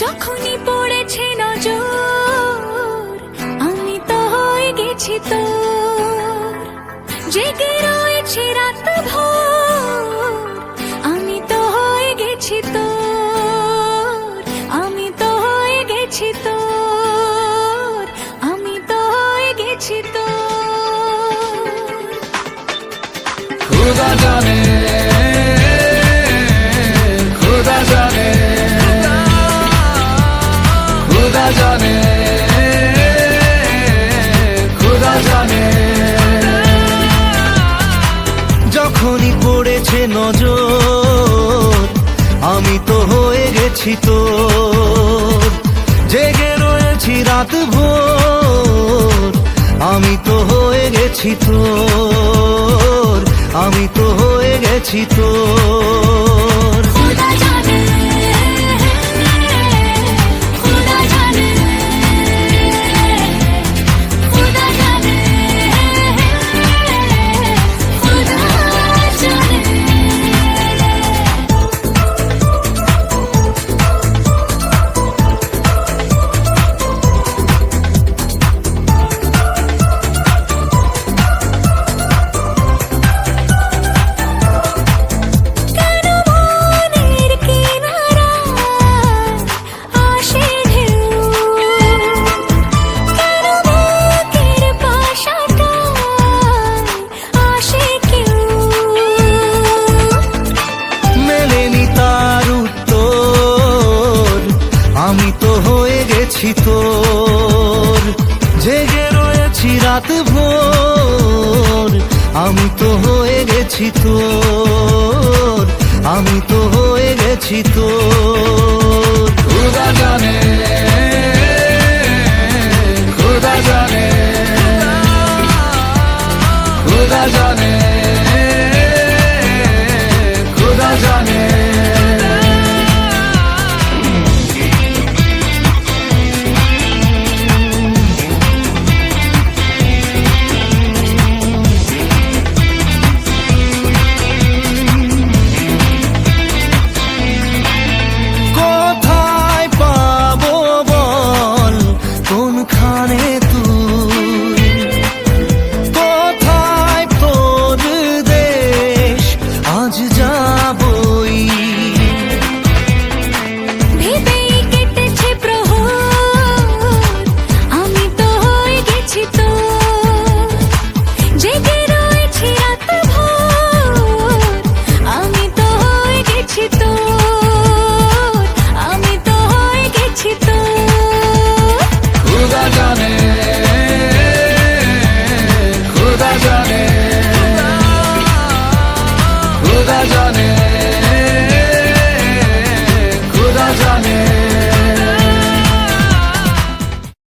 যখনই পড়েছে নজর, আমি তো হয়ে গেছি তো জেগে রয়েছে রাত ভোর, আমি তো হয়ে গেছি তো আমি তো হয়ে গেছি তো জানে, খুদা জানে। যখনই পড়েছে নজর, আমি তো হয়ে গেছি তো জেগে রয়েছি রাত ভোর, আমি তো হয়ে গেছি তো আমি তো হয়ে গেছি তোর। গেছি তোর। জেগে রয়েছি রাত ভোর। আমি তো হয়ে গেছি তোর। আমি তো হয়ে গেছি তোর।